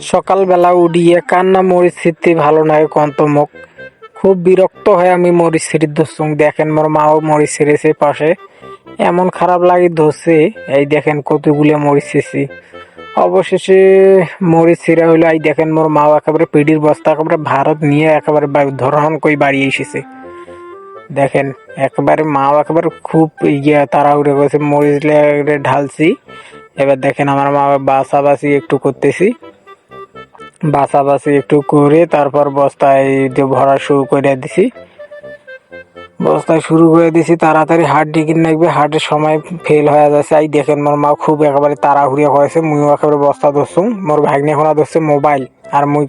সকালবেলা উঠিয়ে কান্না মরিচ ছিটতে ভালো নয় কন্তমুখ খুব বিরক্ত হয়ে আমি মরিচ ছিঁড়ি ধরছুং দেখেন মোর মাও মরিচ ছিঁড়েছে পাশে। এমন খারাপ লাগে ধরছে, এই দেখেন কতগুলো মরিচ অবশেষে মরিচ ছিঁড়া হইল, এই দেখেন মোর মাও একেবারে পিডির বস্তা, একেবারে ভারত নিয়ে একেবারে ধরহন কই বাড়ি এসেছে। দেখেন, একবারে মাও একেবারে খুব ইয়ে তাড়াহুড়ো করেছে মরিচ লে- ঢালছি। এবার দেখেন আমার মা বাসাবাসি একটু করতেছি। বাসাবাসি একটু করে তারপর বস্তায় যে ভরা শুরু করে দিছি। বস্তায় শুরু করে দিছি, তাড়াতাড়ি হাট ডিকিন লাগবে হাটের সময় ফেল হয়ে যাচ্ছে। এই দেখেন মোর মা খুব একেবারে তাড়াহুড়িয়া হয়েছে মুইও একেবারে বস্তা ধরছুম মোর ভাগ্নে এখন ধরছে মোবাইল আর মুই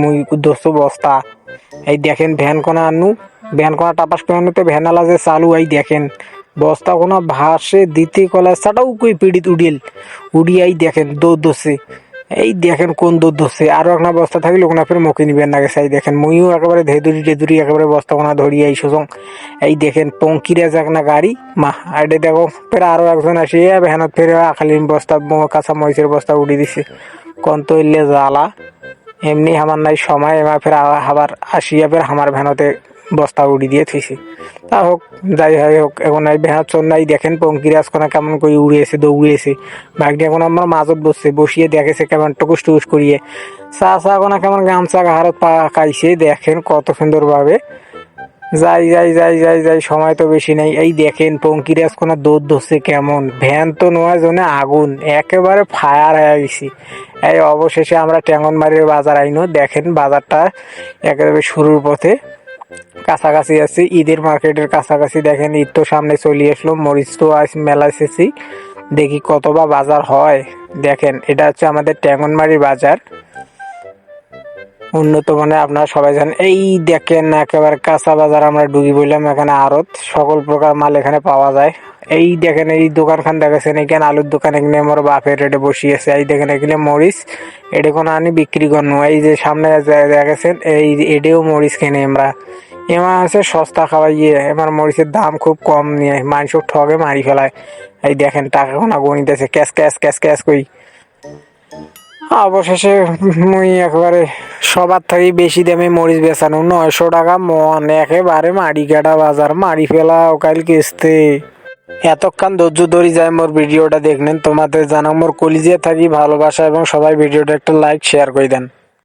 মুই ধরছো বস্তা। এই দেখেন ভ্যান কোনা আনু। ভ্যান কোনা টাপাস করে আনুতে ভ্যান আলা যে চালু, এই দেখেন। বস্তা কোনা ভাসে, দিতে কলা সাটাও কই পিড়িত উড়িল। উড়িয়াই দেখেন দৌড় ধরছে। এই দেখেন কোন দৌড় ধরছে। আরও একটা বস্তা থাকলে ওখানে ফের মুখে নিবেন না গেছে এই দেখেন মুইও একেবারে ধেদুরি টেদুরি একেবারে বস্তা কোনা ধরিয়ে এই সুসং এই দেখেন পঙ্কিরা যাক না গাড়ি? মা, আইডে দেখো, ফের আরও একজন আসিয়া ভ্যানত ফের আখালিন বস্তা কাঁচা মরিচের বস্তা উড়িয়ে দিছে। কোন তো ইল্লে জ্বালা। এমনি আমার নাই সময়, এবার ফের আবার আসিয়া ফের আমার ভ্যানতে বস্তা উড়ি দিয়ে থুইছি। তা হোক, যাই হয় হোক, এখন এই ভ্যান চল নাই দেখেন পঙ্কিরাজ কোনা কেমন করে উড়িয়েছে দৌড়িয়েছে ভাগ্নি এখন আমার মাজত বসছে, বসিয়ে দেখেছে কেমন টুকুস টুকুস করিয়ে। চা চা কোনা কেমন গামছা ঘাড়ত পা খাইছে, দেখেন কত সুন্দরভাবে। যাই যাই যাই যাই যাই, সময় তো বেশি নেই। এই দেখেন পঙ্কিরাজ কোনা দৌড় ধরছে কেমন। ভ্যান তো নয় জন্য আগুন, একেবারে ফায়ার হয়ে গেছি। এই অবশেষে আমরা ট্যাঙ্গনবাড়ির বাজার আইনো, দেখেন বাজারটা একেবারে শুরুর পথে। কাছাকাছি আছি, ঈদের মার্কেটের কাছাকাছি দেখেন, ঈদ তো সামনে চলে আসলো, মরিচ তো আজ মেলা এসেছি। দেখি কত বা বাজার হয়। দেখেন, এটা হচ্ছে আমাদের ট্যাঙ্গনমারি বাজার। উন্নত মানে আপনারা সবাই জানেন। এই দেখেন একেবারে কাঁচা বাজার আমরা ঢুকি বললাম এখানে আড়ত। সকল প্রকার মাল এখানে পাওয়া যায়। এই দেখেন এই দোকানখান দেখেছেন এখানে আলুর দোকান, এখানে আমার বাপের রেটে বসিয়েছে। এই দেখেন এখানে মরিচ, এটা কোনো আনি বিক্রি করনো এই যে সামনে দেখেছেন এই এটাও মরিচ কিনে আমরা। এমা আছে সস্তা খাওয়াইয়ে এবার মরিচের দাম খুব কম নিয়ে, মানুষ ঠগে মারি ফেলায়। এই দেখেন টাকা কোনা গণিতেছে ক্যাশ ক্যাশ ক্যাশ ক্যাশ কই। অবশেষে মুই একেবারে সবার থেকে বেশি দামে মরিচ বেচানো, নয়শো টাকা মন, একেবারে মাড়ি কাটা বাজার, মাড়ি ফেলা ওকাল কিস্তে। এতক্ষণ ধৈর্য ধরি যায় মোর ভিডিওটা দেখলেন, তোমাদের জানা মোর কলিজিয়া থাকি ভালোবাসা এবং সবাই ভিডিওটা একটা লাইক শেয়ার করে দেন।